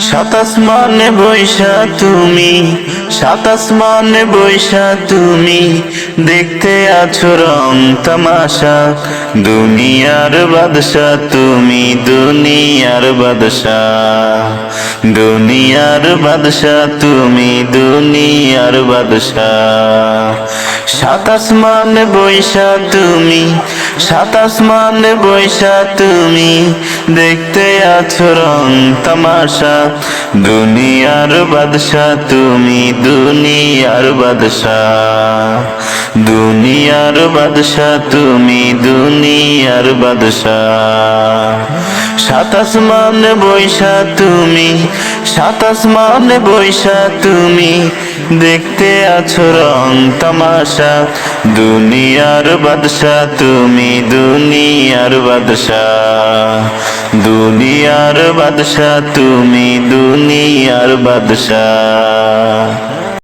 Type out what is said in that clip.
সাতাশ মানে বৈশা তুমি সাতাশ মানে বৈশা তুমি, দেখতে আছো রং তামাশা, দুনিয়ার বাদশা তুমি, দুনিয়ার বাদশা দুনিয়ার বাদশা তুমি, দুনিয়ার বাদশা সাতাশ মানে বৈশা তুমি সাতাশ মানে বৈশা তুমি দেখতে আছো রং তামাশা। দুনিয়ার বাদশা তুমি দুনিয়ার বাদশা দুনিয়ার বাদশা তুমি দুনিয়ার বাদশা সাতাশ মানে বৈশা তুমি সাতাশ মানে বৈশা তুমি দেখতে আছো রং তামাশা। দুনিয়ার বাদশা তুমি, দুনিয়ার বাদশা দুনিয়ার বাদশা তুমি, দুনিয়ার বাদশা